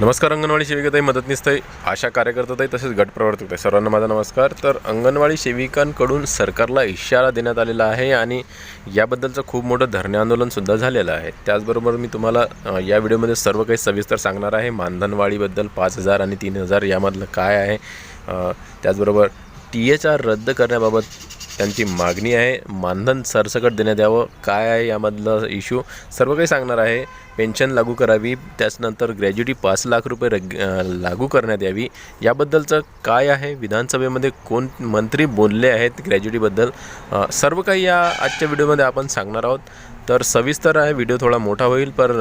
नमस्कार अंगणवाडी सेविकाताई मदतनीसताई आशा कार्यकर्ताताई तसेच गट प्रवर्तकताई सर्वांना माझा नमस्कार. तर अंगणवाडी सेविकांकडून सरकारला इशारा देण्यात आलेला आहे आणि याबद्दलचं खूप मोठं धरणे आंदोलनसुद्धा झालेलं आहे. त्याचबरोबर मी तुम्हाला या व्हिडिओमध्ये सर्व काही सविस्तर सांगणार आहे. मानधनवाढीबद्दल पाच हजार आणि तीन हजार यामधलं काय आहे? त्याचबरोबर टी एच आर रद्द करण्याबाबत त्यांची मागणी आहे. मानधन सरसकट देण्यात यावं. काय आहे यामधलं इश्यू सर्व काही सांगणार आहे. पेन्शन लागू करावी त्याचनंतर ग्रॅज्युटी पाच लाख रुपये रग लागू करण्यात यावी. याबद्दलचं काय आहे? विधानसभेमध्ये कोण मंत्री बोलले आहेत ग्रॅज्युटीबद्दल? सर्व काही या आजच्या व्हिडिओमध्ये आपण सांगणार आहोत. तर सविस्तर आहे व्हिडिओ थोडा मोठा होईल पर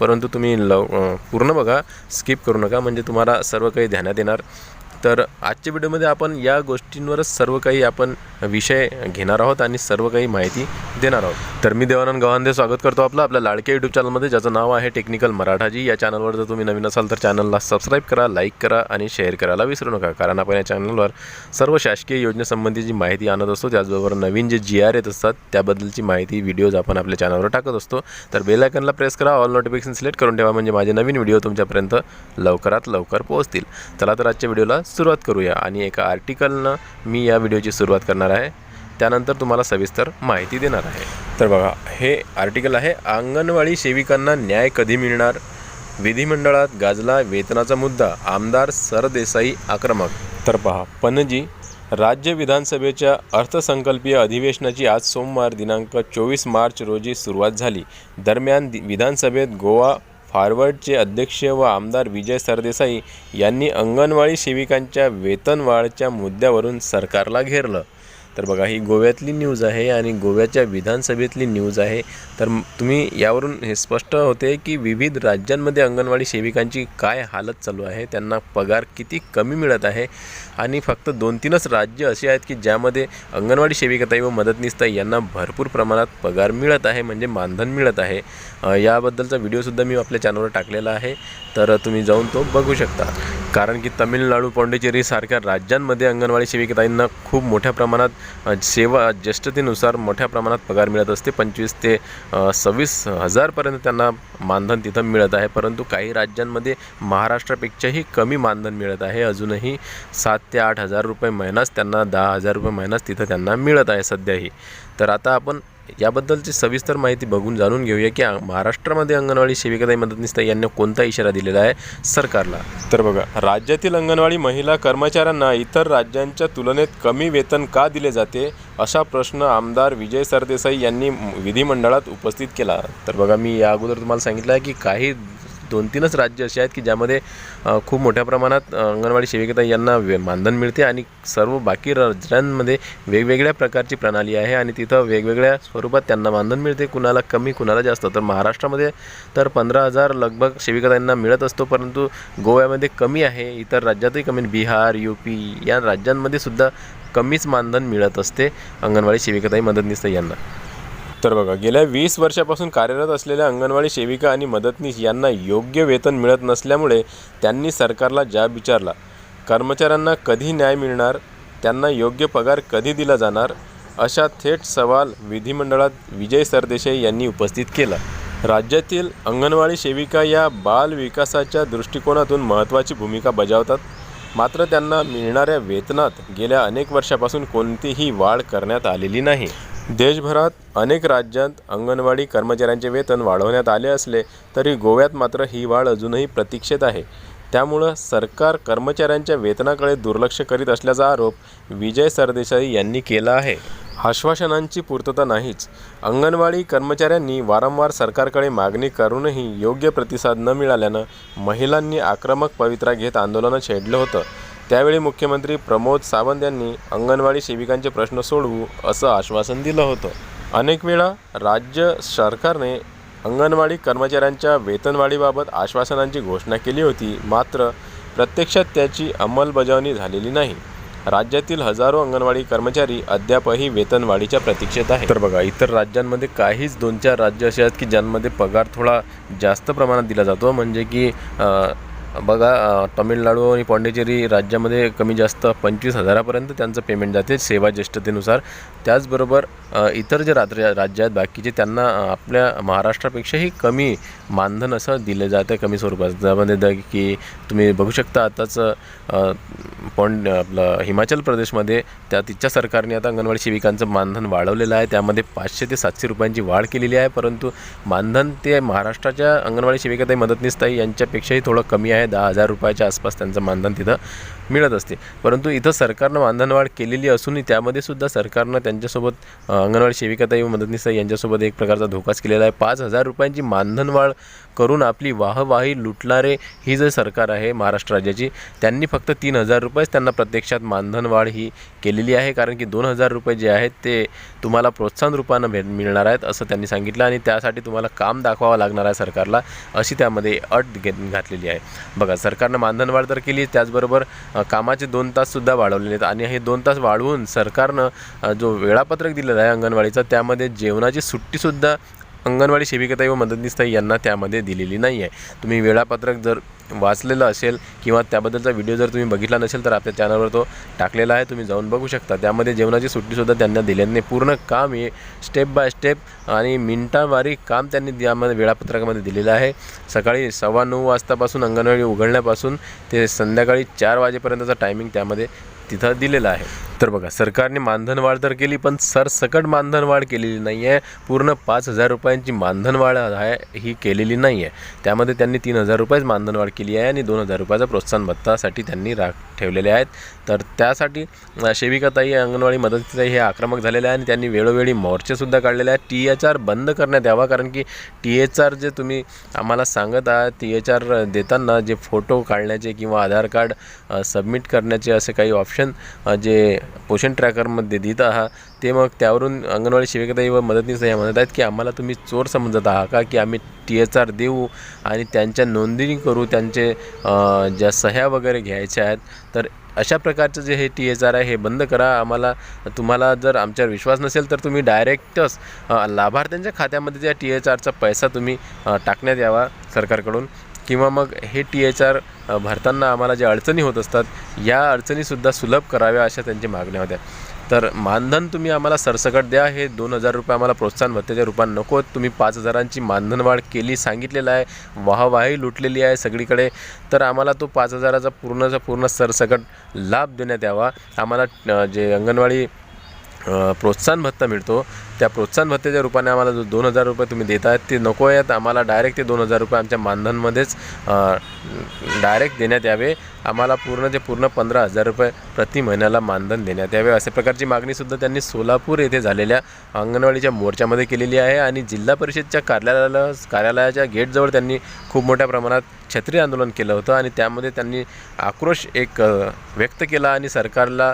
परंतु तुम्ही लव पूर्ण बघा स्किप करू नका म्हणजे तुम्हाला सर्व काही ध्यानात येणार. तर आजच्या व्हिडिओमध्ये आपण या गोष्टींवरच सर्व काही आपण विषय घेणार आहोत आणि सर्व काही माहिती देणार आहोत. तर मी देवानंद गव्हांदे स्वागत करतो आपलं आपल्या लाडक्या यूट्यूब चॅनलमध्ये ज्याचं नाव आहे टेक्निकल मराठाजी. या चॅनलवर जर तुम्ही नवीन असाल तर चॅनलला सबस्क्राईब करा लाईक करा आणि शेअर करायला विसरू नका कारण आपण या चॅनलवर सर्व शासकीय योजनेसंबंधी जी माहिती आणत असतो त्याचबरोबर नवीन जे जी आर येत असतात त्याबद्दलची माहिती व्हिडिओज आपण आपल्या चॅनलवर टाकत असतो. तर बेलायकनला प्रेस करा ऑल नोटिफिकेशन सिलेक्ट करून ठेवा म्हणजे माझे नवीन व्हिडिओ तुमच्यापर्यंत लवकरात लवकर पोहोचतील. चला तर आजच्या व्हिडिओला सुरुवात करूया आणि एका आर्टिकलनं मी या व्हिडिओची सुरुवात करणार आहे. त्यानंतर तुम्हाला सविस्तर माहिती देणार आहे. तर बघा हे आर्टिकल आहे अंगणवाडी सेविकांना न्याय कधी मिळणार? विधिमंडळात गाजला वेतनाचा मुद्दा आमदार सरदेसाई आक्रमक. तर पहा पणजी राज्य विधानसभेच्या अर्थसंकल्पीय अधिवेशनाची आज सोमवार दिनांक चोवीस मार्च रोजी सुरुवात झाली. दरम्यान दि- विधानसभेत गोवा फॉरवर्डचे अध्यक्ष व आमदार विजय सरदेसाई यांनी अंगणवाडी सेविकांच्या वेतनवाढच्या मुद्द्यावरून सरकारला घेरलं. तर बघा ही गोव्यातली न्यूज आहे आणि गोव्याच्या विधानसभेतली न्यूज आहे. तर तुम्ही यावरून हे स्पष्ट होते की विविध राज्यांमध्ये अंगणवाडी सेविकांची काय हालत चालू आहे? त्यांना पगार किती कमी मिळत आहे? आणि फक्त दोन तीनच राज्य असे आहेत की ज्यामध्ये अंगणवाडी सेविकाताई व मदतनीसताई यांना भरपूर प्रमाणात पगार मिळत आहे म्हणजे मानधन मिळत आहे. याबद्दलचा व्हिडिओसुद्धा मी आपल्या चॅनलवर टाकलेला आहे. तर तुम्ही जाऊन तो बघू शकता. कारण की तमिळनाडू पाँडेचेरीसारख्या राज्यांमध्ये अंगणवाडी सेविकाताईंना खूप मोठ्या प्रमाणात सेवा ज्येष्ठतेनुसार मोठ्या प्रमाणात पगार मिळत असते. पंचवीस ते सव्वीस हजारपर्यंत त्यांना मानधन तिथं मिळत आहे. परंतु काही राज्यांमध्ये महाराष्ट्रापेक्षाही कमी मानधन मिळत आहे. अजूनही सात ते आठ हजार रुपये महिनाच त्यांना दहा हजार रुपये महिनाच तिथं त्यांना मिळत आहे सध्याही. तर आता आपण याबद्दलची सविस्तर माहिती बघून जाणून घेऊया की महाराष्ट्रामध्ये अंगणवाडी सेविकाताई मदतनीसताई यांनी कोणता इशारा दिलेला आहे सरकारला? तर बघा राज्यातील अंगणवाडी महिला कर्मचाऱ्यांना इतर राज्यांच्या तुलनेत कमी वेतन का दिले जाते असा प्रश्न आमदार विजय सरदेसाई यांनी विधिमंडळात उपस्थित केला. तर बघा मी या अगोदर तुम्हाला सांगितलं आहे की काही दोन तीनच राज्य असे आहेत की ज्यामध्ये खूप मोठ्या प्रमाणात अंगणवाडी सेविका यांना वे मानधन मिळते आणि सर्व बाकी राज्यांमध्ये वेगवेगळ्या प्रकारची प्रणाली आहे आणि तिथं वेगवेगळ्या स्वरूपात त्यांना मानधन मिळते. कुणाला कमी कुणाला जास्त. तर महाराष्ट्रामध्ये तर पंधरा हजार लगभग सेविकतांना मिळत असतो परंतु गोव्यामध्ये कमी आहे. इतर राज्यातही कमी बिहार यू पी या राज्यांमध्ये सुद्धा कमीच मानधन मिळत असते. अंगणवाडी सेविकताई मदतनीस यांना. तर बघा गेल्या वीस वर्षापासून कार्यरत असलेल्या अंगणवाडी सेविका आणि मदतनीस यांना योग्य वेतन मिळत नसल्यामुळे त्यांनी सरकारला जाब विचारला. कर्मचाऱ्यांना कधी न्याय मिळणार? त्यांना योग्य पगार कधी दिला जाणार? अशा थेट सवाल विधिमंडळात विजय सरदेसाई यांनी उपस्थित केला. राज्यातील अंगणवाडी सेविका या बाल विकासाच्या दृष्टिकोनातून महत्त्वाची भूमिका बजावतात. मात्र त्यांना मिळणाऱ्या वेतनात गेल्या अनेक वर्षापासून कोणतीही वाढ करण्यात आलेली नाही. देशभरात अनेक राज्यांत अंगणवाडी कर्मचाऱ्यांचे वेतन वाढवण्यात आले असले तरी गोव्यात मात्र ही वाढ अजूनही प्रतीक्षेत आहे. त्यामुळं सरकार कर्मचाऱ्यांच्या वेतनाकडे दुर्लक्ष करीत असल्याचा आरोप विजय सरदेसाई यांनी केला आहे. आश्वासनांची पूर्तता नाहीच. अंगणवाडी कर्मचाऱ्यांनी वारंवार सरकारकडे मागणी करूनही योग्य प्रतिसाद न मिळाल्यानं महिलांनी आक्रमक पवित्रा घेत आंदोलनं छेडलं होतं. त्यावेळी मुख्यमंत्री प्रमोद सावंत यांनी अंगणवाडी सेविकांचे प्रश्न सोडवू असं आश्वासन दिलं होतं. अनेक वेळा राज्य सरकारने अंगणवाडी कर्मचाऱ्यांच्या वेतनवाढीबाबत आश्वासनांची घोषणा केली होती मात्र प्रत्यक्षात त्याची अंमलबजावणी झालेली नाही. राज्यातील हजारो अंगणवाडी कर्मचारी अद्यापही वेतनवाढीच्या प्रतीक्षेत आहेत. तर बघा इतर राज्यांमध्ये काहीच दोन चार राज्य असे आहेत की ज्यांमध्ये पगार थोडा जास्त प्रमाणात दिला जातो. म्हणजे की बघा तमिळनाडू तामिळनाडू आणि पाँडेचेरी राज्यामध्ये कमी जास्त पंचवीस हजारापर्यंत त्यांचं पेमेंट जाते सेवा ज्येष्ठतेनुसार. त्याचबरोबर इतर जे राज्य राज्य आहेत बाकीचे त्यांना आपल्या महाराष्ट्रापेक्षाही कमी मानधन असं दिलं जातं कमी स्वरूपात. त्यामध्ये द की तुम्ही बघू शकता आताच अ, पॉंड आपलं हिमाचल प्रदेशमध्ये त्या तिच्या सरकारने आता अंगणवाडी सेविकांचं मानधन वाढवलेलं आहे. त्यामध्ये पाचशे ते सातशे रुपयांची वाढ केलेली आहे परंतु मानधन ते महाराष्ट्राच्या अंगणवाडी सेविकाताई मदतनीसताई यांच्यापेक्षाही थोडं कमी आहे. दहा हजार रुपयाच्या आसपास त्यांचं मानधन तिथं मिळत असते. परंतु इथं सरकारनं मानधन वाढ केलेली असूनही त्यामध्ये सुद्धा सरकारनं त्यांच्यासोबत अंगणवाडी सेविकाताई व मदतनीसताई यांच्यासोबत एक प्रकारचा धोकाच केलेला आहे. पाच हजार रुपयांची मानधन वाढ करून आपली वाहवाही लुटणारे ही जे सरकार आहे महाराष्ट्र राज्याची त्यांनी फक्त तीन हजार रुपयेच त्यांना प्रत्यक्षात मानधन वाढ ही केलेली आहे. कारण की दोन हजार रुपये जे आहेत ते तुम्हाला प्रोत्साहन रूपानं भेट मिळणार आहेत असं त्यांनी सांगितलं आणि त्यासाठी तुम्हाला काम दाखवावं लागणार आहे सरकारला अशी त्यामध्ये अट घे घातलेली आहे. बघा सरकारनं मानधन वाढ तर केली त्याचबरोबर कामाचे दोन ताससुद्धा वाढवलेले आहेत आणि हे दोन तास वाढवून सरकारनं जो वेळापत्रक दिलेलं आहे अंगणवाडीचं त्यामध्ये जेवणाची सुट्टीसुद्धा अंगणवाडी सेविकाताई व मदतनीसताई यांना त्यामध्ये दिलेली नाही आहे. तुम्ही वेळापत्रक जर वाचलेलं असेल किंवा त्याबद्दलचा व्हिडिओ जर तुम्ही बघितला नसेल तर आपल्या चॅनलवर तो टाकलेला आहे. तुम्ही जाऊन बघू शकता. त्यामध्ये जेवणाची सुट्टीसुद्धा त्यांना दिलेली नाही. पूर्ण काम हे स्टेप बाय स्टेप आणि मिनटावारी काम त्यांनी यामध्ये वेळापत्रकामध्ये दिलेलं आहे. सकाळी सव्वा नऊ वाजतापासून अंगणवाडी उघडण्यापासून ते संध्याकाळी चार वाजेपर्यंतचा टायमिंग त्यामध्ये तिथं दिलेलं आहे. तर बघा सरकारने मानधन वाढ तर केली पण सरसकट मानधन वाढ केलेली नाही आहे पूर्ण पाच हजार रुपयांची मानधन वाढ आहे ही केलेली नाही आहे त्यामध्ये त्यांनी तीन हजार रुपयेच मानधन वाढ केली आहे आणि दोन हजार रुपयाचा प्रोत्साहन भत्तासाठी त्यांनी राख ठेवलेले आहेत. तर त्यासाठी सेविकाताई अंगणवाडी मदतीताई हे आक्रमक झालेले आहे आणि त्यांनी वेळोवेळी मोर्चेसुद्धा काढलेले आहेत. टी एच आर बंद करण्यात यावा कारण की टी एच आर जे तुम्ही आम्हाला सांगत आहात टी एच आर देताना जे फोटो काढण्याचे किंवा आधार कार्ड सबमिट करण्याचे असे काही ऑप्शन जे पोषण ट्रॅकरमध्ये देत आहात. ते मग त्यावरून अंगणवाडी सेविकाताई व मदतनीस या म्हणत आहेत की आम्हाला तुम्ही चोर समजत आहात का की आम्ही टी एच आर देऊ आणि त्यांच्या नोंदणी करू त्यांचे ज्या सह्या वगैरे घ्यायच्या आहेत. तर अशा प्रकारचं जे हे टी एच आर आहे हे बंद करा. आम्हाला तुम्हाला जर आमच्यावर विश्वास नसेल तर तुम्ही डायरेक्टच लाभार्थ्यांच्या खात्यामध्ये त्या टी एच आरचा पैसा तुम्ही टाकण्यात यावा सरकारकडून. किंवा मग हे टी एच आर भरताना आम्हाला ज्या अडचणी होत असतात या अडचणीसुद्धा सुलभ कराव्या अशा त्यांच्या मागण्या होत्या. तर मानधन तुम्ही आम्हाला सरसकट द्या. हे दोन हजार रुपये आम्हाला प्रोत्साहन भत्त्याच्या रूपात नको तुम्ही पाच हजारांची मानधन वाढ केली सांगितलेलं आहे. वाहवाही लुटलेली आहे सगळीकडे. तर आम्हाला तो पाच हजाराचा पूर्णचा पूर्ण सरसकट लाभ देण्यात यावा. आम्हाला जे अंगणवाडी प्रोत्साहन भत्ता मिळतो त्या प्रोत्साहन भत्त्याच्या रूपाने आम्हाला जो दोन हजार रुपये तुम्ही देत आहेत ते नको आहेत. आम्हाला डायरेक्ट ते दोन हजार रुपये आमच्या मानधनमध्येच डायरेक्ट देण्यात यावे. आम्हाला पूर्ण ते पूर्ण पंधरा हजार रुपये प्रति महिन्याला मानधन देण्यात यावे. अशा प्रकारची मागणीसुद्धा त्यांनी सोलापूर येथे झालेल्या अंगणवाडीच्या मोर्चामध्ये केलेली आहे आणि जिल्हा परिषदच्या कार्यालयाला कार्यालयाच्या गेटजवळ त्यांनी खूप मोठ्या प्रमाणात छत्री आंदोलन केलं होतं आणि त्यामध्ये त्यांनी आक्रोश एक व्यक्त केला आणि सरकारला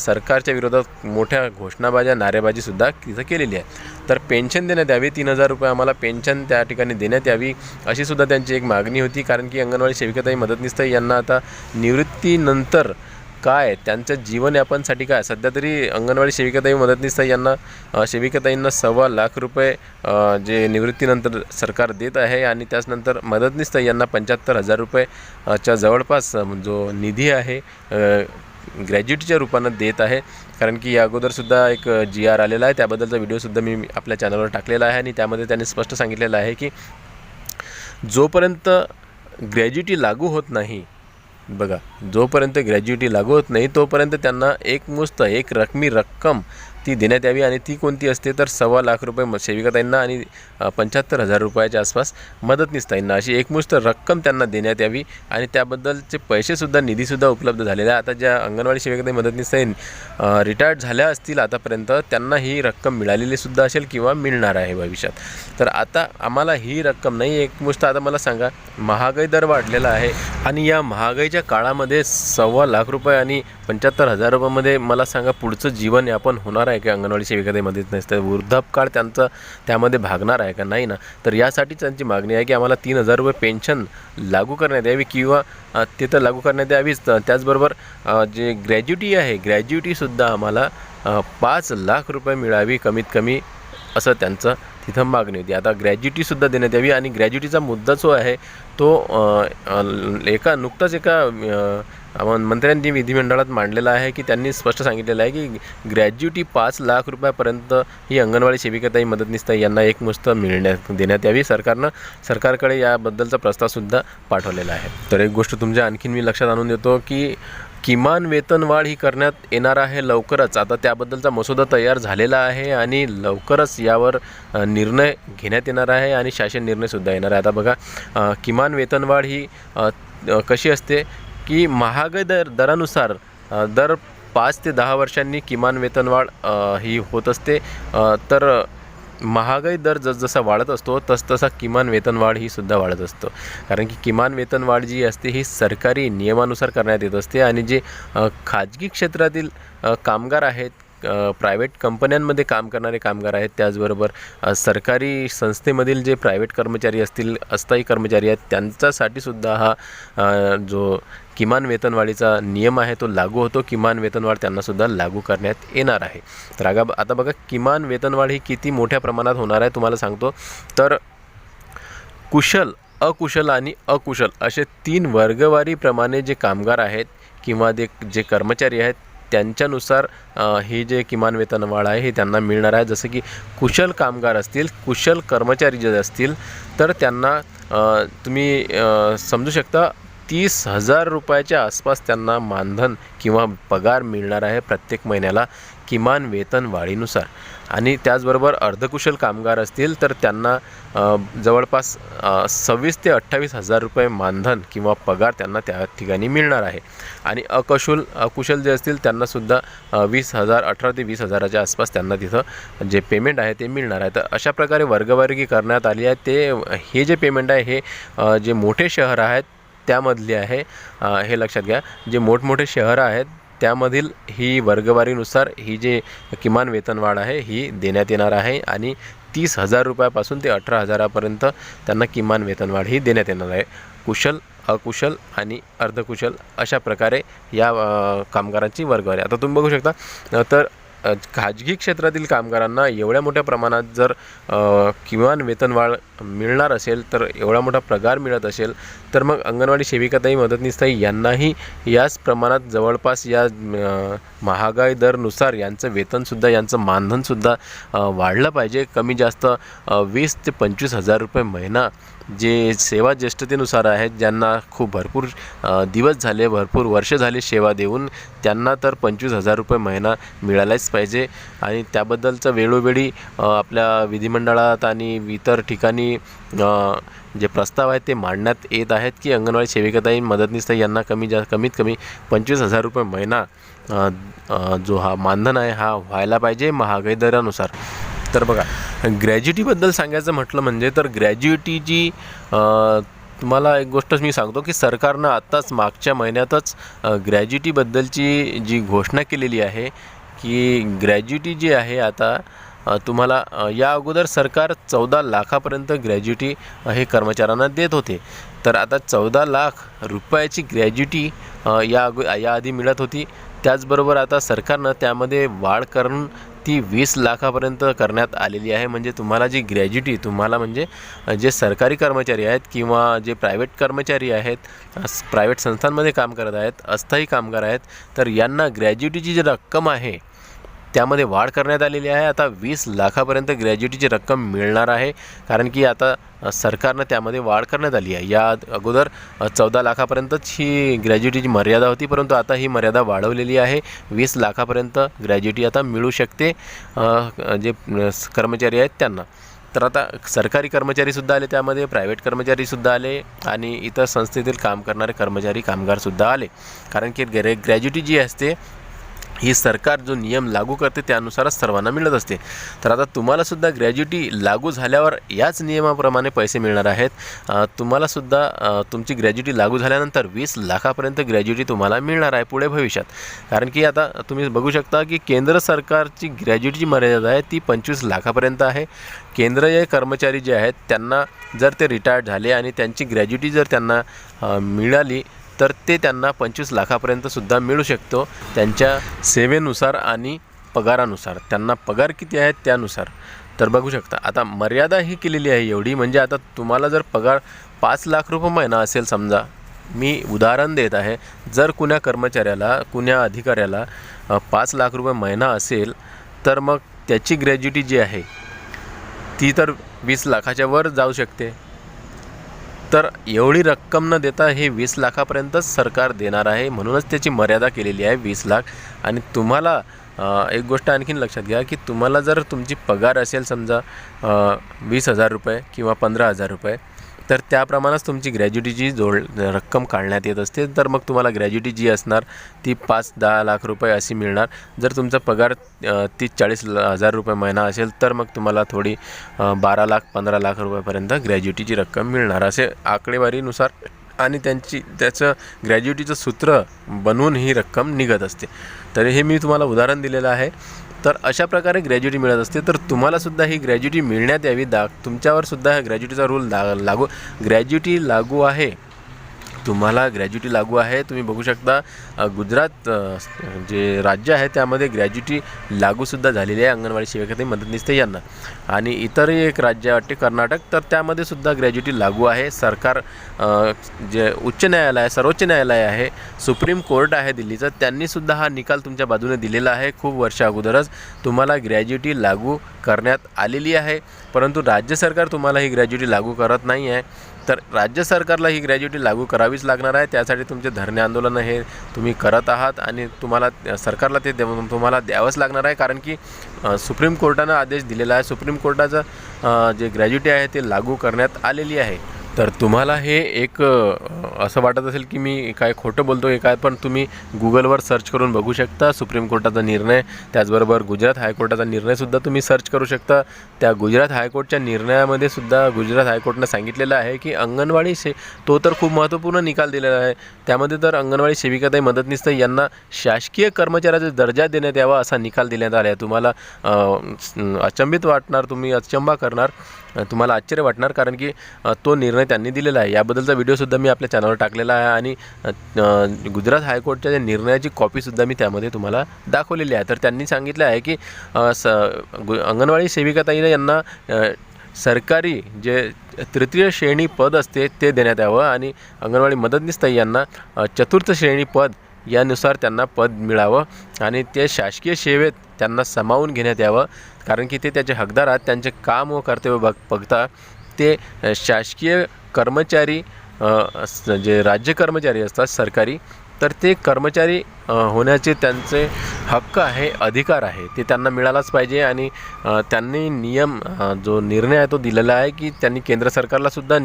सरकारच्या विरोधात मोठ्या घोषणाबाज्या नारेबाजीसुद्धा तिथं केलेली आहे. तर पेन्शन देण्यात यावी तीन हजार रुपये आम्हाला पेन्शन त्या ठिकाणी देण्यात यावी अशी सुद्धा त्यांची एक मागणी होती. कारण की अंगणवाडी सेविकाताई मदतनीसताई यांना आता निवृत्तीनंतर काय त्यांचं जीवनयापनसाठी काय? सध्या तरी अंगणवाडी सेविकाताई मदतनीसताई यांना सेविकाताईंना सव्वा लाख रुपये जे निवृत्तीनंतर सरकार देत आहे आणि त्याचनंतर मदतनीसताई यांना पंच्याहत्तर हजार रुपये च्या जवळपास जो निधी आहे अ, ग्रॅज्युटीच्या रूपानं देत आहे. कारण की या अगोदरसुद्धा एक जी आर आलेला आहे. त्याबद्दलचा व्हिडिओसुद्धा मी आपल्या चॅनलवर टाकलेला आहे आणि त्यामध्ये त्यांनी स्पष्ट सांगितलेलं आहे की जोपर्यंत ग्रॅज्युटी लागू होत नाही बघा जोपर्यंत ग्रॅज्युटी लागू होत नाही तोपर्यंत त्यांना एक मुस्त एक रकमी रक्कम ती देण्यात यावी आणि ती कोणती असते तर सव्वा लाख रुपये म- सेविकाताईंना आणि पंच्याहत्तर हजार रुपयाच्या आसपास मदतनीसताईंना अशी एकमुष्ट रक्कम त्यांना देण्यात यावी आणि त्याबद्दलचे पैसेसुद्धा निधीसुद्धा उपलब्ध झालेले आहे आता ज्या अंगणवाडी सेविकाताई मदतनीसताई रिटायर्ड झाल्या असतील आतापर्यंत त्यांना ही रक्कम मिळालेली सुद्धा असेल किंवा मिळणार आहे भविष्यात. तर आता आम्हाला ही रक्कम नाही एकमुष्ट आता मला सांगा महागाई दर वाढलेला आहे आणि या महागाईच्या काळामध्ये सव्वा लाख रुपये आणि पंच्याहत्तर हजार रुपयामध्ये मला सांगा पुढचं जीवन यापन होणार आहे? का अंगणवाडी सेविकामध्ये नसतं. वृद्धापकाळ त्यांचा त्यामध्ये भागणार आहे का? नाही ना. तर यासाठीच त्यांची मागणी आहे की आम्हाला तीन हजार रुपये पेन्शन लागू करण्यात यावी किंवा ते तर लागू करण्यात यावीच. तर त्याचबरोबर जे ग्रॅज्युटी आहे ग्रॅज्युटीसुद्धा आम्हाला पाच लाख रुपये मिळावी कमीत कमी असं त्यांचं तिथं मागणी होती. आता ग्रॅज्युटीसुद्धा देण्यात यावी आणि ग्रॅज्युटीचा मुद्दा जो आहे तो एका नुकताच एका मंत्र्यांनी विधिमंडळात मांडलेलं आहे की त्यांनी स्पष्ट सांगितलेलं आहे की ग्रॅज्युटी पाच लाख रुपयापर्यंत ही अंगणवाडी सेविकाताई मदतनीसताई यांना एकमुस्त मिळण्यात देण्यात यावी. सरकारनं सरकारकडे याबद्दलचा प्रस्तावसुद्धा पाठवलेला आहे. तर एक गोष्ट तुमच्या आणखीन मी लक्षात आणून देतो की किमान वेतनवाढ ही करण्यात येणार आहे लवकरच. आता त्याबद्दलचा मसुदा तयार झालेला आहे आणि लवकरच यावर निर्णय घेण्यात येणार आहे आणि शासन निर्णयसुद्धा येणार आहे. आता बघा किमान वेतनवाढ ही कशी असते? की महागाई दर दरानुसार दर पाच ते दहा वर्षांनी किमान वेतनवाढ ही होत असते. तर महागाई दर जसजसा वाढत असतो तसतसा किमान वेतनवाढ ही सुद्धा वाढत असतो. कारण की किमान वेतनवाढ जी असते ही सरकारी नियमानुसार करण्यात येत असते आणि जे खाजगी क्षेत्रातील कामगार आहेत प्रायव्हेट कंपन्यांमध्ये काम करणारे कामगार आहेत त्याचबरोबर सरकारी संस्थेमधील जे प्रायव्हेट कर्मचारी असतील अस्थायी कर्मचारी आहेत त्यांच्यासाठी सुद्धा हा जो किमान वेतनवाढीचा नियम आहे तो लागू होतो. किमान वेतनवाढ त्यांनासुद्धा लागू करण्यात येणार आहे. तर आगा आता बघा किमान वेतनवाढ ही किती मोठ्या प्रमाणात होणार आहे तुम्हाला सांगतो. तर कुशल अकुशल आणि अकुशल असे तीन वर्गवारीप्रमाणे जे कामगार आहेत किंवा जे जे कर्मचारी आहेत त्यांच्यानुसार हे ही जे किमान वेतनवाढ आहे हे त्यांना मिळणार आहे. जसं की कुशल कामगार असतील कुशल कर्मचारी जे असतील तर त्यांना तुम्ही समजू शकता तीस हजार रुपयाच्या आसपास त्यांना मानधन किंवा पगार मिळणार आहे प्रत्येक महिन्याला किमान वेतन वाढीनुसार. आणि त्याचबरोबर अर्धकुशल कामगार असतील तर त्यांना जवळपास सव्वीस ते अठ्ठावीस हजार रुपये मानधन किंवा पगार त्यांना त्या ठिकाणी मिळणार आहे. आणि अकुशल अकुशल जे असतील त्यांनासुद्धा वीस हजार अठरा ते वीस हजाराच्या आसपास त्यांना तिथं जे पेमेंट आहे ते मिळणार आहे. तर अशा प्रकारे वर्गवर्गी करण्यात आली आहे. ते हे जे पेमेंट आहे हे जे मोठे शहर आहेत त्यामधली आहे. हे लक्षात घ्या. जे मोठमोठे शहरं आहेत त्यामधील ही वर्गवारीनुसार ही जे किमान वेतनवाढ आहे ही देण्यात येणार आहे आणि तीस हजार रुपयापासून ते अठरा हजारापर्यंत त्यांना किमान वेतनवाढ ही देण्यात येणार आहे. कुशल अकुशल आणि अर्धकुशल अशा प्रकारे या कामगारांची वर्गवारी. आता तुम्ही बघू शकता. तर खाजगी क्षेत्रातील कामगारांना एवढ्या मोठ्या प्रमाणात जर किमान वेतनवाढ मिळणार असेल तर एवढा मोठा पगार मिळत असेल तर मग अंगणवाडी सेविकाताई मदतनीसताई यांनाही याच प्रमाणात जवळपास या महागाई दरनुसार यांचं वेतनसुद्धा यांचं मानधनसुद्धा वाढलं पाहिजे. कमी जास्त वीस ते पंचवीस हजार रुपये महिना जे सेवा ज्येष्ठतेनुसार आहेत ज्यांना खूप भरपूर दिवस झाले भरपूर वर्ष झाले सेवा देऊन त्यांना तर पंचवीस हजार रुपये महिना मिळालाच पाहिजे. आणि त्याबद्दलचं वेळोवेळी आपल्या विधिमंडळात आणि इतर ठिकाणी जे प्रस्ताव आहेत ते मांडण्यात येत आहेत की अंगणवाडी सेविकाताई मदतनीसताई यांना कमी जा कमीत कमी पंचवीस हजार रुपये महिना जो हा मानधन आहे हा व्हायला पाहिजे महागाई दरानुसार. तर बघा ग्रॅज्युटीबद्दल सांगायचं म्हटलं म्हणजे तर ग्रॅज्युटी जी तुम्हाला एक गोष्ट मी सांगतो की सरकारनं आत्ताच मागच्या महिन्यातच ग्रॅज्युटीबद्दलची जी घोषणा केलेली आहे की ग्रॅज्युटी जी आहे आता तुम्हाला या अगोदर सरकार चौदा लाखापर्यंत ग्रॅज्युटी हे कर्मचाऱ्यांना देत होते. तर आता चौदा लाख रुपयाची ग्रॅज्युटी या अगो याआधी मिळत होती. त्याचबरोबर आता सरकारनं त्यामध्ये वाढ करून ती वीस लाखापर्यंत करण्यात आलेली आहे. म्हणजे तुम्हाला जी ग्रॅज्युटी तुम्हाला म्हणजे जे सरकारी कर्मचारी आहेत किंवा जे प्रायव्हेट कर्मचारी आहेत प्रायव्हेट संस्थांमध्ये काम करत आहेत अस्थायी कामगार आहेत तर यांना ग्रॅज्युटीची जी रक्कम आहे त्यामध्ये वाढ करण्यात आलेली आहे. आता वीस लाखापर्यंत ग्रॅज्युटीची रक्कम मिळणार आहे. कारण की आता सरकारनं त्यामध्ये वाढ करण्यात आली आहे. या अगोदर चौदा लाखापर्यंतच ही ग्रॅज्युटीची मर्यादा होती परंतु आता ही मर्यादा वाढवलेली आहे. वीस लाखापर्यंत ग्रॅज्युटी आता मिळू शकते जे कर्मचारी आहेत त्यांना. तर आता सरकारी कर्मचारीसुद्धा आले त्यामध्ये प्रायव्हेट कर्मचारीसुद्धा आले आणि इतर संस्थेतील काम करणारे कर्मचारी कामगारसुद्धा आले. कारण की ग्रॅ ग्रॅज्युटी जी असते ही सरकार जो नियम लागू करते त्यानुसारच सर्वांना मिळत असते. तर आता तुम्हालासुद्धा ग्रॅज्युटी लागू झाल्यावर याच नियमाप्रमाणे पैसे मिळणार आहेत. तुम्हालासुद्धा तुमची ग्रॅज्युटी लागू झाल्यानंतर वीस लाखापर्यंत ग्रॅज्युटी तुम्हाला मिळणार आहे पुढे भविष्यात. कारण की आता तुम्ही बघू शकता की केंद्र सरकारची ग्रॅज्युटीची मर्यादा आहे ती पंचवीस लाखापर्यंत आहे. केंद्रीय कर्मचारी जे आहेत त्यांना जर ते रिटायर्ड झाले आणि त्यांची ग्रॅज्युटी जर त्यांना मिळाली तर ते त्यांना पंचवीस लाखापर्यंतसुद्धा मिळू शकतो त्यांच्या सेवेनुसार आणि पगारानुसार. त्यांना पगार किती आहेत त्यानुसार. तर बघू शकता आता मर्यादा ही केलेली आहे एवढी म्हणजे आता तुम्हाला जर पगार पाच लाख रुपये महिना असेल समजा मी उदाहरण देत आहे जर कुण्या कर्मचाऱ्याला कुण्या अधिकाऱ्याला पाच लाख रुपये महिना असेल तर मग त्याची ग्रॅज्युटी जी आहे ती तर वीस लाखाच्या वर जाऊ शकते. तर एवढी रक्कम न देता हे वीस लाखापर्यंतच सरकार देणार आहे म्हणूनच त्याची मर्यादा केलेली आहे वीस लाख. आणि तुम्हाला एक गोष्ट आणखीन लक्षात घ्या की तुम्हाला जर तुमची पगार असेल समजा वीस हजार रुपये किंवा पंधरा हजार रुपये तर त्याप्रमाणेच तुमची ग्रॅज्युटीची जोड रक्कम काढण्यात येत असते. तर मग तुम्हाला ग्रॅज्युटी जी असणार ती पाच दहा लाख रुपये अशी मिळणार. जर तुमचा पगार तीस चाळीस हजार रुपये महिना असेल तर मग तुम्हाला थोडी बारा लाख पंधरा लाख रुपयापर्यंत ग्रॅज्युटीची रक्कम मिळणार. असे आकडेवारीनुसार आणि त्यांची त्याचं ग्रॅज्युटीचं सूत्र बनवून ही रक्कम निघत असते. तर हे मी तुम्हाला उदाहरण दिलेलं आहे. तर अशा प्रकारे ग्रॅज्युटी मिळत असते. तर तुम्हालासुद्धा ही ग्रॅज्युटी मिळण्यात यावी. दा तुमच्यावरसुद्धा हा ग्रॅज्युटीचा रूल ला लागू ग्रॅज्युटी लागू आहे. तुम्हाला ग्रॅज्युटी लागू आहे. तुम्ही बघू शकता गुजरात जे राज्य आहे त्यामध्ये ग्रॅज्युटी लागूसुद्धा झालेली आहे. अंगणवाडी सेविका मदतनीस ते यांना. आणि इतरही एक राज्य वाटते कर्नाटक तर त्यामध्ये सुद्धा ग्रॅज्युटी लागू आहे. सरकार जे उच्च न्यायालय आहे सर्वोच्च न्यायालय आहे सुप्रीम कोर्ट आहे दिल्लीचं त्यांनीसुद्धा हा निकाल तुमच्या बाजूने दिलेला आहे. खूप वर्ष अगोदरच तुम्हाला ग्रॅज्युटी लागू करण्यात आलेली आहे. परंतु राज्य सरकार तुम्हाला ही ग्रॅज्युटी लागू करत नाही आहे तर राज्य सरकारला ही ग्रॅज्युटी लागू करावीच लागणार आहे. त्यासाठी तुमचे धरणे आंदोलनं हे तुम्ही करत आहात आणि तुम्हाला सरकारला ते तुम्हाला द्यावंच लागणार आहे. कारण की सुप्रीम कोर्टानं आदेश दिलेला आहे. सुप्रीम कोर्टाचं जे ग्रॅज्युटी आहे ते लागू करण्यात आलेली आहे. तर तुम्हाला हे एक असं वाटत असेल की मी काय खोटं बोलतो आहे काय पण तुम्ही गुगलवर सर्च करून बघू शकता सुप्रीम कोर्टाचा निर्णय. त्याचबरोबर गुजरात हायकोर्टाचा निर्णयसुद्धा तुम्ही सर्च करू शकता. त्या गुजरात हायकोर्टच्या निर्णयामध्ये सुद्धा गुजरात हायकोर्टनं सांगितलेलं आहे की अंगणवाडी से तो तर खूप महत्त्वपूर्ण निकाल दिलेला आहे. त्यामध्ये तर अंगणवाडी सेविकाताई मदतनीस यांना शासकीय कर्मचाऱ्याचा दर्जा देण्यात यावा असा निकाल देण्यात आला आहे. तुम्हाला अचंबित वाटणार तुम्ही अचंबा करणार. तुम्हाला आश्चर्य वाटणार कारण की तो निर्णय त्यांनी दिलेला आहे. याबद्दलचा व्हिडिओसुद्धा मी आपल्या चॅनलवर टाकलेला आहे आणि गुजरात हायकोर्टच्या ज्या निर्णयाची कॉपीसुद्धा मी त्यामध्ये तुम्हाला दाखवलेली आहे. तर त्यांनी सांगितलं आहे की स गु अंगणवाडी सेविकाताईनं यांना सरकारी जे तृतीय श्रेणी पद असते ते देण्यात यावं आणि अंगणवाडी मदतनीस ताई यांना चतुर्थ श्रेणी पद यानुसार त्यांना पद मिळावं आणि ते शासकीय सेवेत त्यांना सामावून घेण्यात यावं. कारण की ते त्याचे हकदार आहेत त्यांचे काम व कर्तव्य बघ बघता ते शासकीय कर्मचारी जे राज्य कर्मचारी असतात सरकारी तर ते कर्मचारी होण्याचे त्यांचे हक्क आहे अधिकार आहे ते त्यांना मिळालाच पाहिजे आणि त्यांनी नियम जो निर्णय आहे तो दिलेला आहे की त्यांनी केंद्र सरकारलासुद्धा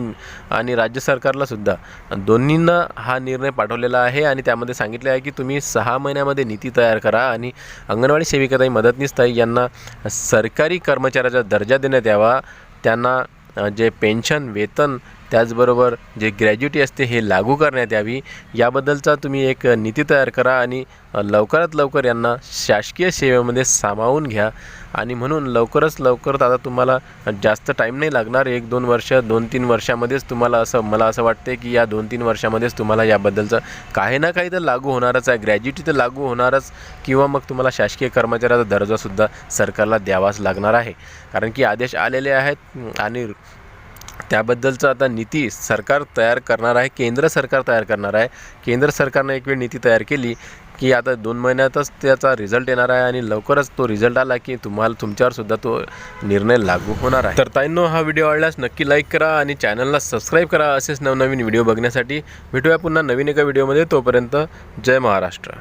आणि राज्य सरकारलासुद्धा दोन्हींना हा निर्णय पाठवलेला आहे आणि त्यामध्ये सांगितले आहे की तुम्ही सहा महिन्यामध्ये नीती तयार करा आणि अंगणवाडी सेविकाताई मदतनीसताई यांना सरकारी कर्मचाऱ्याचा दर्जा देण्यात यावा. त्यांना जे पेन्शन वेतन त्याचबरोबर जे ग्रॅज्युटी असते हे लागू करण्यात यावी. याबद्दलचा तुम्ही एक नीती तयार करा आणि लवकरात लवकर यांना शासकीय सेवेमध्ये सामावून घ्या. आणि म्हणून लवकरच लवकर आता तुम्हाला जास्त टाईम नाही लागणार. एक दोन वर्ष दोन तीन वर्षामध्येच तुम्हाला असं मला असं वाटते की या दोन तीन वर्षामध्येच तुम्हाला याबद्दलचं काही ना काही तर लागू होणारच आहे. ग्रॅज्युटी तर लागू होणारच. किंवा मग तुम्हाला शासकीय कर्मचाऱ्याचा दर्जासुद्धा सरकारला द्यावाच लागणार आहे. कारण की आदेश आलेले आहेत आणि त्याबद्दलचं आता नीती सरकार तयार करणार आहे केंद्र सरकार तयार करणार आहे. केंद्र सरकारनं एक वेळ नीती तयार केली की आता दोन महिन्यातच त्याचा रिझल्ट येणार आहे आणि लवकरच तो रिझल्ट आला की तुम्हाला तुमच्यावर सुद्धा तो निर्णय लागू होणार आहे. तर ताईंनो हा व्हिडिओ आवडल्यास नक्की लाईक करा आणि चॅनलला सबस्क्राईब करा असेच नवनवीन व्हिडिओ बघण्यासाठी. भेटूया पुन्हा नवीन एका व्हिडिओमध्ये तोपर्यंत जय महाराष्ट्र.